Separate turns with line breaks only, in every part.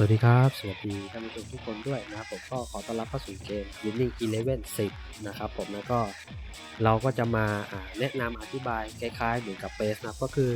สวัสดีครับ สวัสดีท่านผู้ชมทุกคนด้วยนะครับผมก็ขอต้อนรับเข้าสู่เกม Winning Eleven 10 นะครับผมแล้วก็เราก็จะมาแนะนำอธิบายคล้ายๆเหมือนกับเ a สนะครับก็คือ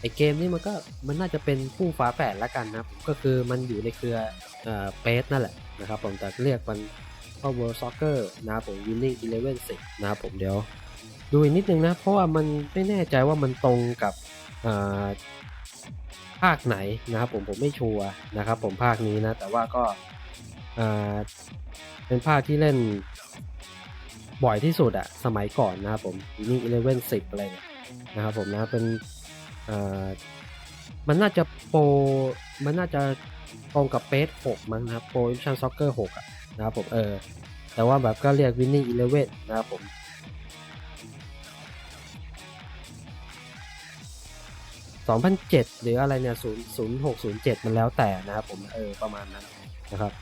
ไอเกมนี้มันก็มันน่าจะเป็นคู่ฝาแฝดละกันนะครับก็คือมันอยู่ในเครือเปสนั่นแหละนะครับผมแต่เรียกมันว่า World Soccer นะครับผม Winning Eleven 10 นะครับผมเดี๋ยวดูอีกนิดนึงนะเพราะว่ามันไม่แน่ใจว่ามันตรงกับาภาคไหนนะครับผมผมไม่ชัวร์นะครับ ผมภาคนี้นะ แต่ว่าก็เป็นภาคที่เล่นบ่อยที่สุดอะสมัยก่อนนะครับผมนี่11 10อะไรเนี่ยนะครับผมนะเป็นมันน่าจะโปรมันน่าจะตรงกับเปส6มั้งนะครับโปรอิชั่นซ็อกเกอร์6อะนะครับผมเออแต่ว่าแบบก็เรียก Winning Eleven นะครับผม 2007 หรืออะไรเนี่ย0 0 6 0 7 มันแล้วแต่นะครับผมเออประมาณนั้นนะครับ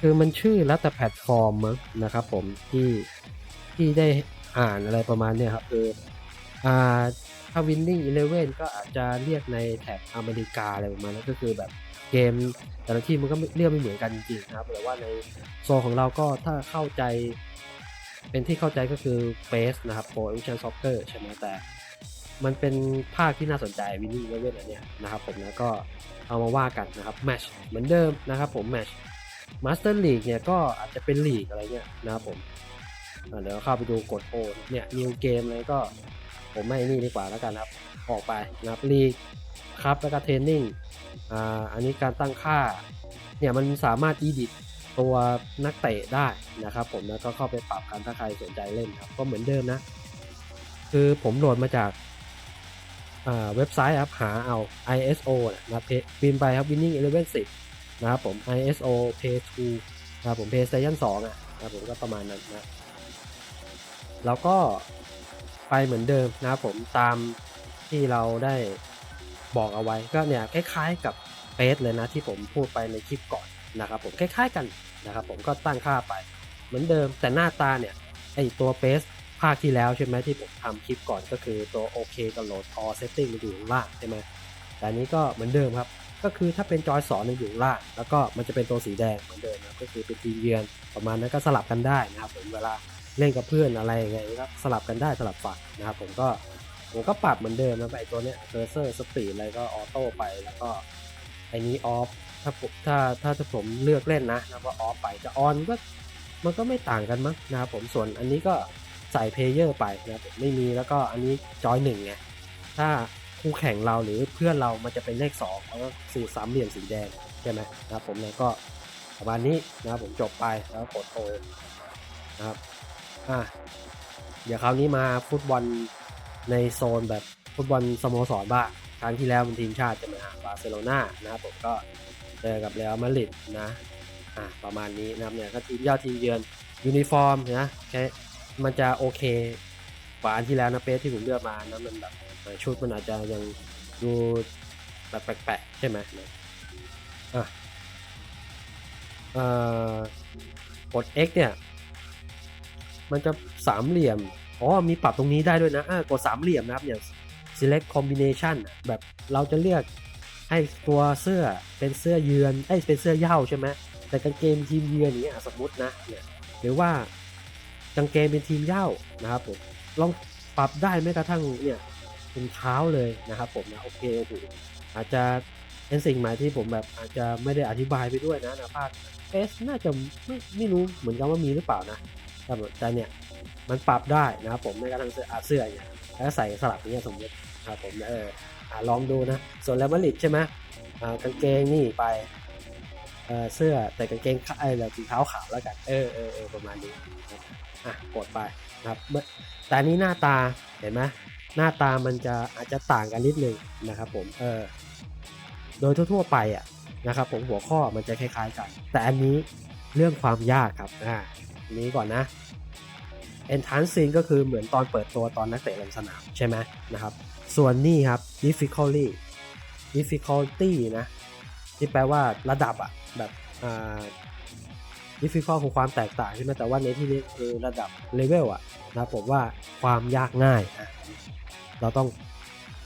คือมันชื่อแล้วแต่แพลตฟอร์มมั้งนะครับผมที่ที่ได้อ่านอะไรประมาณเนี้ยครับคืออ่าถ้า Winning Eleven ก็อาจจะเรียกในแถบอเมริกาอะไรประมาณนั้นก็คือแบบเกมแต่ละที่มันก็เรียกไม่เหมือนกันจริงๆนะครับแต่ว่าในโซนของเราก็ถ้าเข้าใจ เป็นที่เข้าใจก็คือ Base นะครับ Pro Evolution Soccer ใช่ไหมแต่ มันเป็นภาคที่น่าสนใจวินนี่เลเว่นอันเนี้ยนะครับผมแล้วก็เอามาว่ากันนะครับแมชเหมือนเดิมนะครับผมแมชมาสเตอร์ลีกเนี่ยก็อาจจะเป็นลีกอะไรเงี้ยนะครับผมเดี๋ยวเข้าไปดูกดโอเนี่ยนิวเกมเลยก็ผมไม่นี่ดีกว่าแล้วกันครับ ออกไปนะครับลีกครับแล้วก็เทรนนิ่งอ่าอันนี้การตั้งค่าเนี่ยมันสามารถอีดิตตัวนักเตะได้นะครับผมแล้วก็เข้าไปปรับกันถ้าใครสนใจเล่นครับ ก็เหมือนเดิมนะ คือผมโหลดมาจาก เว็บไซต์ครับหาเอา ISO นะครับพิมพ์ไปครับ Winning Eleven 10 นะครับผม ISO Pay 2นะครับผม PlayStation 2อะนะครับผมก็ประมาณนั้นนะแล้วก็ไปเหมือนเดิมนะครับผมตามที่เราได้บอกเอาไว้ก็เนี่ยคล้ายๆกับเฟสเลยนะที่ผมพูดไปในคลิปก่อนนะครับผมคล้ายๆกันนะครับผมก็ตั้งค่าไปเหมือนเดิมแต่หน้าตาเนี่ยไอตัวเฟสาคที่แล้วใช่ไหมที่ผมทำคลิปก่อนก็คือตัวโอเคกับโหลดออเซตติ้งมันอยู่ข้างล่างใช่ไหมแต่อันนี้ก็เหมือนเดิมครับ ก็คือถ้าเป็นจอยสอนมันอยู่ข้างล่าง แล้วก็มันจะเป็นตัวสีแดงเหมือนเดิมนะก็คือเป็นทีมเยือนประมาณนั้นก็สลับกันได้นะครับผมเวลาเล่นกับเพื่อนอะไรยังไงก็สลับกันได้สลับฝั่งนะครับผมก็ผมก็ปรับเหมือนเดิมนะไอตัวเนี้ยเคอร์เซอร์สปีดอะไรก็ออโต้ไปแล้วก็ไอ้นี้ออฟถ้าผมถ้าถ้าถ้าผมเลือกเล่นนะนะว่าออฟไปจะออนก็มันก็ไม่ต่างกันมั้งนะครับผมส่วนอันนี้ก็ ใส่เพลเยอร์ไปนะครับผมไม่มีแล้วก็อันนี้จอยหนึ่งไงถ้าคู่แข่งเราหรือเพื่อนเรามันจะเป็นเลข2แล้วก็สีสามเหลี่ยมสีแดงใช่ไหมนะครับผมแล้วก็ประมาณนี้นะครับผมจบไปแล้วกดโอนะครับอะเดี๋ยวคราวนี้มาฟุตบอลในโซนแบบฟุตบอลสโมสรบ้างครั้งที่แล้วเป็นทีมชาติจะมาหาบาร์เซโลนานะครับผมก็เจอกับเรอัลมาดริดนะอะประมาณนี้นะครับเนี่ยก็ทีมเย่าทีมเยือนยูนิฟอร์มนะแค่ มันจะโอเคกว่าอันที่แล้วนะเปสที่ผมเลือกมานะมันแบบชุดมันอาจจะยังดูแบบแปลกๆใช่ไหมอะเอ่อกด X เนี่ย มันจะสามเหลี่ยม อ๋อ มีปรับตรงนี้ได้ด้วยนะอ่ากดสามเหลี่ยมนะครับอย่าง select combination แบบเราจะเลือกให้ตัวเสื้อเป็นเสื้อเยือนไอ้เป็นเสื้อเย้าใช่ไหมแต่กางเกงทีมเยือนอย่างเงี้ยอะสมมตินะเนี่ยหรือว่า กางเกงเป็นทีมเย้านะครับผมลองปรับได้แม้กระทั่งเนี่ยเป็นเท้าเลยนะครับผมนะโอเคถูกอาจจะเป็นสิ่งใหม่ที่ผมแบบอาจจะไม่ได้อธิบายไปด้วยนะนะภาคเอสน่าจะไม่ไม่รู้เหมือนกันว่ามีหรือเปล่านะแต่แต่เนี่ยมันปรับได้นะครับผมแม้กระทั่งเสื้ออาเสื้อเนี่ยแล้วใส่สลับอย่างเงี้ยสมมตินะครับผมเออลองดูนะ ส่วนแล้วมาริดใช่ไหมกางเกงนี่ไป เออเสื้อแต่กางเกงขาไอ้เราสีเท้าขาวแล้วกันเออเออเออประมาณนี้อะกดไปนะครับเมื่อแต่นี้หน้าตาเห็นไหมหน้าตามันจะอาจจะต่างกันนิดนึงนะครับผมเออโดยทั่วๆไปอะนะครับผมหัวข้อมันจะคล้ายๆกัน แต่อันนี้เรื่องความยากครับอ่านี้ก่อนนะ entrance scene ก็คือเหมือนตอนเปิดตัวตอนนักเตะลงสนามใช่ไหมนะครับ ส่วนนี่ครับ difficulty difficulty นะ ที่แปลว่าระดับอะแบบอ่า difficult คือความแตกต่างใช่ไหมแต่ว่าในที่นี้คือระดับเลเวลอะนะผมว่าความยากง่ายอะเราต้อง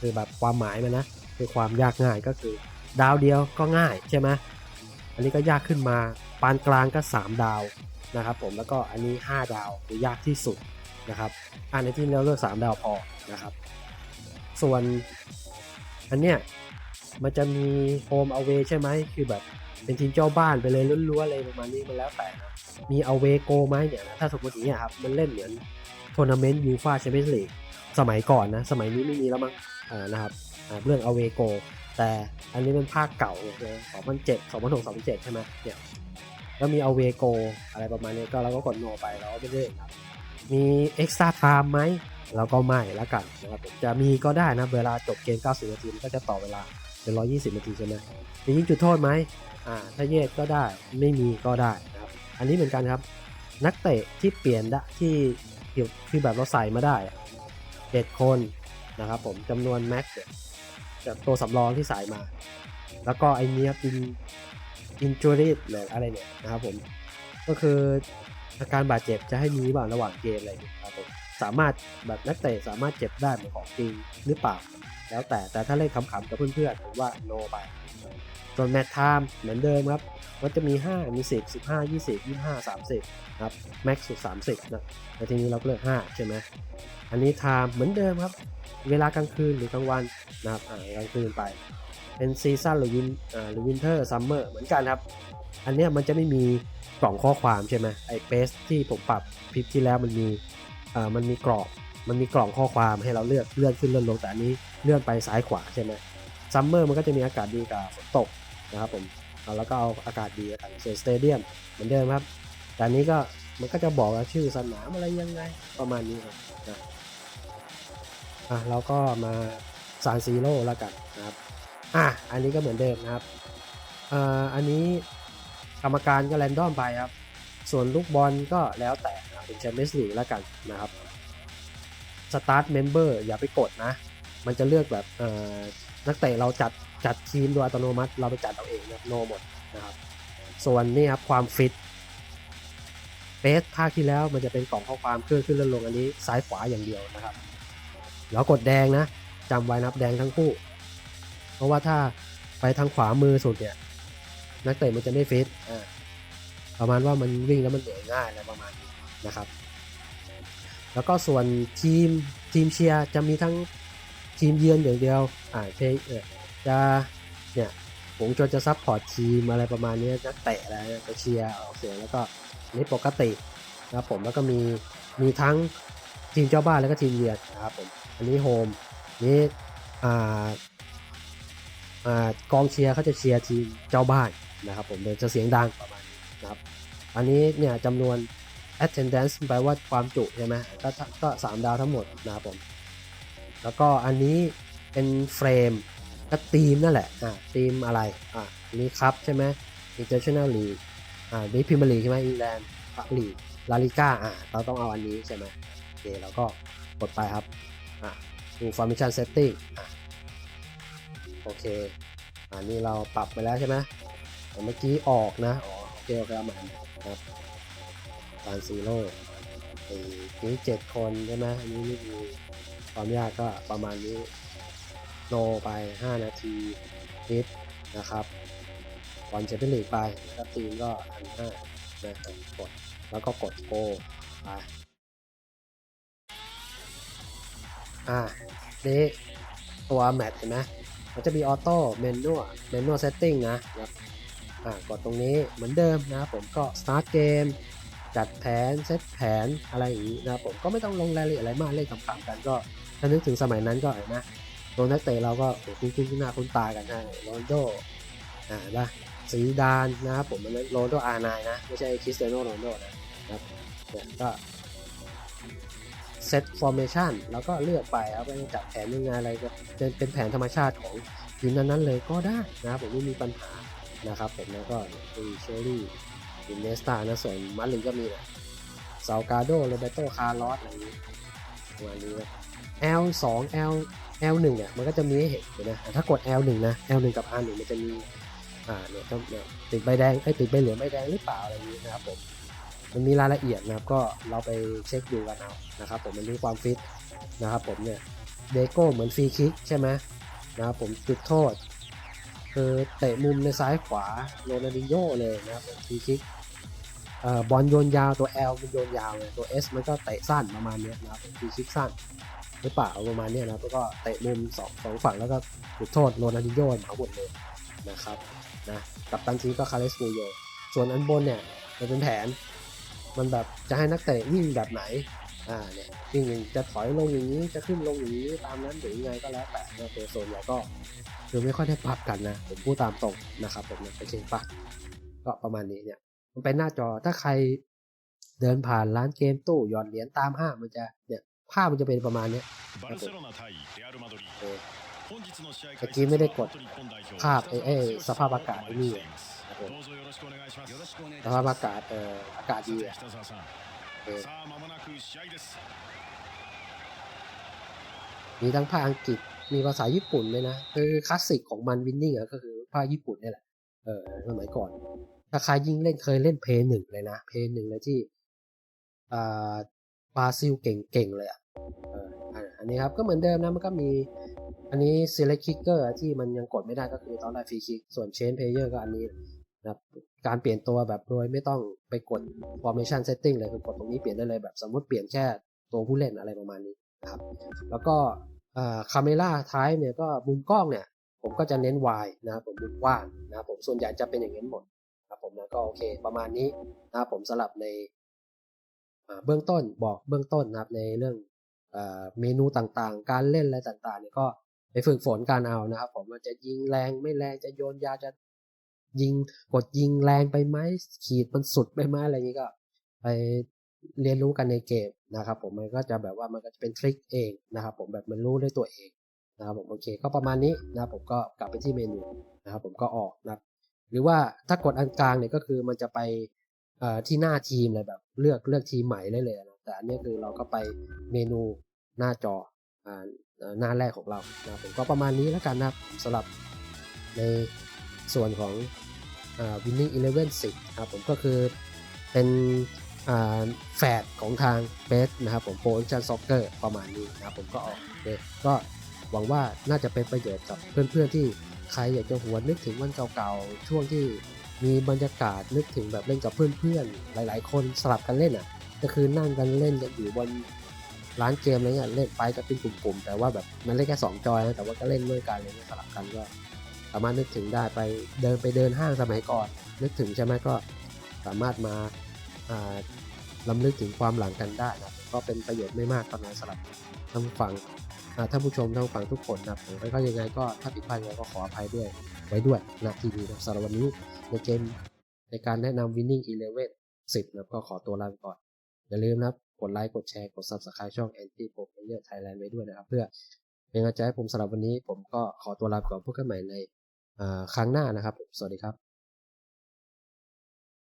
คือแบบความหมายมันนะคือความยากง่ายก็คือ ดาวเดียวก็ง่ายใช่ไหมอันนี้ก็ยากขึ้นมาปานกลางก็ 3 ดาวนะครับผมแล้วก็อันนี้ 5 ดาวคือยากที่สุดนะครับอันในที่เราเลือก 3 ดาวพอนะครับ ส่วนอันเนี้ย มันจะมีโฮมเอาเวใช่ไหมคือแบบเป็นทีมเจ้าบ้านไปเลยล้วนๆอะไรประมาณนี้มันแล้วแต่นะมีเอาเวโกไหมเนี่ยนะถ้าสมมติอย่างเงี้ครับมันเล่นเหมือนทัวร์นาเมนต์ยูฟ่าแชมเปี้ยนส์ลีกสมัยก่อนนะ สมัยนี้ไม่มีแล้วมั้งนะครับเรื่องเอาเวโกแต่อันนี้เป็นภาคเก่าเนี่ยสองพันเจ็ดสองพันหกสองพันเจ็ดใช่ไหมเนี่ยแล้วมีเอาเวโกอะไรประมาณนี้ก็เราก็กดโนไปเราก็ไม่ได้ครับมีเอ็กซ์ตร้าไทม์ไหมเราก็ไม่แล้วกันนะครับจะมีก็ได้นะเวลาจบเกม 90 นาทีมก็จะต่อเวลาเป็น120นาทีใช่ไหมจะยิงจุดโทษไหมอ่าถ้าเยดก็ได้ไม่มีก็ได้นะครับอันนี้เหมือนกันครับ นักเตะที่เปลี่ยนได้ที่ที่คือแบบเราใส่มาได้เจ็ดคนนะครับผมจำนวนแม็กซ์จากตัวสำรองที่ใส่มา แล้วก็ไอเนี้ยอินอินจูริหรืออะไรเนี่ยนะครับผมก็คืออาการบาดเจ็บจะให้มีบ้างระหว่างเกมอะไรอย่างเงี้ยครับผมสามารถแบบนักเตะสามารถเจ็บได้เหมือนของจริงหรือเปล่า แล้วแต่แต่ถ้าเล่นขำๆกับเพื่อนๆผมว่าโนไป ส่วนแมตช์ไทม์เหมือนเดิมครับก็จะมี 5 มี 10 15 20 25 30ครับแม็กซ์สุด 30นะแต่ทีนี้เราก็เลือก 5 ใช่ไหมอันนี้ไทม์เหมือนเดิมครับ เวลากลางคืนหรือกลางวันนะครับกลางคืนไป เป็นซีซั่นหรือวินหรือวินเทอร์ซัมเมอร์เหมือนกันครับ อันนี้มันจะไม่มีกล่องข้อความใช่ไหมไอ้เปสที่ผมปรับคลิปที่แล้วมันมีมันมีกรอบมันมีกล่องข้อความให้เราเลือกเลื่อนขึ้นเลื่อนลงแต่อันนี้ เลื่อนไปซ้ายขวาใช่ไหมซัมเมอร์มันก็จะมีอากาศดีกับฝนตกนะครับผมแล้วก็เอาอากาศดีกับส่วนสเตเดียมเหมือนเดิมครับ แต่นี้ก็มันก็จะบอกว่าชื่อสนามอะไรยังไงประมาณนี้ครับนะอะเราก็มาซานซีโร่แล้วกันนะครับอะอันนี้ก็เหมือนเดิมนะครับอ่าอันนี้กรรมการก็แรนดอมไปครับ ส่วนลูกบอลก็แล้วแต่เป็นแชมเปี้ยนส์ลีกแล้วกันนะครับสตาร์ทเมมเบอร์อย่าไปกดนะ มันจะเลือกแบบนักเตะเราจัดจัดทีมโดยอัตโนมัติ เราไปจัดเอาเองนะโนหมดนะครับ ส่วนนี่ครับความฟิตเฟสภาคที่แล้วมันจะเป็นกล่องข้อความเคลื่อนขึ้นและลงอันนี้ซ้ายขวาอย่างเดียวนะครับ แล้วกดแดงนะจำไว้นับแดงทั้งคู่ เพราะว่าถ้าไปทางขวามือสุดเนี่ยนักเตะมันจะไม่ฟิตประมาณว่ามันวิ่งแล้วมันเหนื่อยง่ายอะไรประมาณนี้นะครับ แล้วก็ส่วนทีมทีมเชียร์จะมีทั้ง ทีมเยือนอย่างเดียวอ่าเชเอจะเนี่ยผมจนจะซับพอร์ตทีมอะไรประมาณนี้นักเตะอะไรก็เชียร์ออกเสียงแล้วก็นี่ปกตินะครับผมแล้วก็มีมีทั้งทีมเจ้าบ้านแล้วก็ทีมเยือนนะครับผมอันนี้โฮมนี่อ่าอ่ากองเชียร์เขาจะเชียร์ทีมเจ้าบ้านนะครับผมเดี๋ยวจะเสียงดังประมาณนี้นะครับอันนี้เนี่ยจำนวน attendance แปลว่าความจุใช่ไหมก็ก็สามดาวทั้งหมดนะครับผม แล้วก็อันนี้เป็นเฟรมก็ทีมนั่นแหละอ่าทีมอะไรอ่านี่ครับใช่ไหม international league อ่านี่พิมพ์ลีใช่ไหมอิงแลนด์ลีกลาลิก้าอ่าเราต้องเอาอันนี้ใช่ไหมโอเคเราก็กดไปครับอ่าดู formation setting อ่าโอเคอันนี้เราปรับไปแล้วใช่ไหมเมื่อกี้ออกนะ โอเคโอเคเอาใหม่นะครับการซีโร่ นี้เจ็ดคนใช่ไหมอันนี้ไม่มีความยากก็ประมาณนี้โนไป 5 นาทีฮิตนะครับบอลเชมเปี้ยนลีกไปแล้วทีมก็อันห้านะครับกดแล้วก็กดโกไปอ่านี่ตัวแมทเห็นไหมมันจะมีออโต้เมนูเมนูเซตติ้งนะครับอ่ากดตรงนี้เหมือนเดิมนะผมก็ start เกม จัดแผนเซตแผนอะไรอย่างนี้นะผมก็ไม่ต้องลงรายละเอียดอะไรมากเล่นขำๆกันก็ถ้านึกถึงสมัยนั้นก็เห็นนะตัวนักเตะเราก็โอ้โหคุ้นๆหน้าคุ้นตากันนะโรนโดอ่านป่ะสีดานนะครับผมมันโรนโดอาร์ไนนะ ไม่ใช่คริสเตียโนโรนโดนะครับก็เซตฟอร์เมชันแล้วก็เลือกไปเอาไปจัดแผนยังไงอะไรจะเป็นเป็นแผนธรรมชาติของทีมนั้นๆเลยก็ได้นะครับผมไม่มีปัญหานะครับผมแล้วก็มีเชอรี่ อินเนสตานะส่วนมาริก็มีนะซาวกาโดโรเบโตคาร์ลอสอะไรอย่างนี้ประมาณนี้นะ L 2 L L 1 เนี่ยมันก็จะมีให้เห็นอยู่นะ ถ้ากด L 1 นะ L 1 กับ R 1 มันจะมีอ่าเนี่ยต้องเนี่ยติดใบแดงไอ้ติดใบเหลืองใบแดงหรือเปล่าอะไรอย่างนี้นะครับผมมันมีรายละเอียดนะครับก็เราไปเช็คดูกันเอานะครับผมมันมีความฟิตนะครับผมเนี่ยเดโก้เหมือนฟรีคิกใช่ไหมนะครับผมจุดโทษคือเตะมุมในซ้ายขวาโรนัลดิโญ่เลยนะครับฟรีคิก เอ่อบอลโยนยาวตัว L มันโยนยาวเลยตัว S มันก็เตะสั้นประมาณเนี้ยนะครับผมฟรีคิกสั้นหรือเปล่าประมาณเนี้ยนะครับแล้วก็เตะมุมสองสองฝั่งแล้วก็จุดโทษโรนัลดินโญ่เหมาหมดเลยนะครับนะกับตันทีก็คาร์เลสมูโยส่วนอันบนเนี่ยมันเป็นแผน มันแบบจะให้นักเตะวิ่งแบบไหนอ่าเนี่ยวิ่งจะถอยลงอย่างนี้จะขึ้นลงอย่างนี้ตามนั้นหรือยังไงก็แล้วแต่นะตัวโซนเราก็คือไม่ค่อยได้ปรับกันนะผมพูดตามตรงนะครับผมนะโอเคปะก็ประมาณนี้เนี่ยันเป็นหน้าจอถ้าใครเดินผ่านร้านเกมตู้หยอดเหรียญตามห้างมันจะเนี่ยภาพมันจะเป็นประมาณเนี้ยตะกี้ไม่ได้กดภาพเอเอสภาพอากาศนี่สภาพอากาศเอ่ออากาศดีมีทั้งภาษาอังกฤษมีภาษาญี่ปุ่นเลยนะ คือคลาสสิกของมันวินนิ่งก็คือภาษาญี่ปุ่นนี่แหละเออสมัยก่อน ถ้าใครยิ่งเล่นเคยเล่นเพย์หนึ่งเลยนะเพย์หนึ่งเลยที่อ่าบราซิลเก่งๆเลยอะเอออะอันนี้ครับก็เหมือนเดิมนะมันก็มีอันนี้ select kicker ที่มันยังกดไม่ได้ก็คือตอนแรกฟรีคิกส่วน change player ก็อันนี้นะครับการเปลี่ยนตัวแบบโดยไม่ต้องไปกด formation setting เลยคือกดตรงนี้เปลี่ยนได้เลยแบบสมมติเปลี่ยนแค่ตัวผู้เล่นอะไรประมาณนี้นะครับแล้วก็คาเมล่าท้ายเนี่ยก็มุมกล้องเนี่ย ผมก็จะเน้น wide นะครับผมมุมกว้างนะครับผมส่วนใหญ่จะเป็นอย่างนั้หมด ครับผมนะก็โอเค ประมาณนี้นะครับผมสลับในเบื้องต้นบอกเบื้องต้นนะครับในเรื่องเมนูต่างๆ การเล่นอะไรต่างๆเนี่ยก็ไปฝึกฝนการเอานะครับ ผมมันจะยิงแรงไม่แรงจะโยนยาจะยิงกดยิงแรงไปไหมขีดมันสุดไปไหมอะไรอย่างนี้ก็ ไปเรียนรู้กันในเกมนะครับ ผมมันก็จะแบบว่ามันก็จะเป็นทริคเองนะครับ ผมแบบมันรู้ด้วยตัวเองนะครับผมโอเคก็ประมาณนี้นะครับผมก็กลับไปที่เมนูนะครับ ผมก็ออกนะครับ หรือว่าถ้ากดอันกลางเนี่ยก็คือมันจะไปที่หน้าทีมเลยแบบ เลือกเลือกทีมใหม่ได้เลยนะแต่อันนี้คือเราก็ไปเมนูหน้าจออหน้าแรกของเรานะผมก็ประมาณนี้แล้วกันนะครับสำหรับในส่วนของอ winning eleven 10นะครับผมก็คือเป็นแฟดของทางเบสนะครับผมโปรชันซ็อกเกอร์ประมาณนี้นะครับผมก็ออกเลยก็หวังว่าน่าจะเป็นประโยชน์กับเพื่อนๆที่ ใครอยากจะหวนนึกถึงวันเก่าๆ ช่วงที่มีบรรยากาศนึกถึงแบบเล่นกับเพื่อนๆ หลายๆ คนสลับกันเล่นอะ ก็คือนั่งกันเล่นกันอยู่บนร้านเกมอะไรเงี้ยเล่นไปก็เป็นกลุ่มๆ แต่ว่าแบบมันเล่นแค่สองจอยนะแต่ว่าก็เล่นด้วยกันเงี้ยสลับกันก็สามารถนึกถึงได้ไปเดินไปเดินห้างสมัยก่อน นึกถึงใช่ไหมก็สามารถมาอ่าลำลึกถึงความหลังกันได้นะ ก็เป็นประโยชน์ไม่มากตอนนั้สำหรับท่านผู้ฟังอ่าท่านผู้ชมท่านผู้ฟังทุกคนนะผมแล้วก็ยังไงก็ถ้าผิดพลาดยังไงก็ขออภัยด้วยไว้ด้วยนะทีนี้นะสำหรับวันนี้ในเกมในการแนะนำ Winning Eleven 10นะครับก็ขอตัวลาไปก่อนอย่าลืมนะครับกดไลค์กดแชร์กด Subscribe ช่อง Anti Pro Player Thailand ไว้ด้วยนะครับ เพื่อเป็นกำลังใจให้ผมสำหรับวันนี้ ผมก็ขอตัวลาไปก่อนพบกันใหม่ในครั้งหน้านะครับ สวัสดีครับ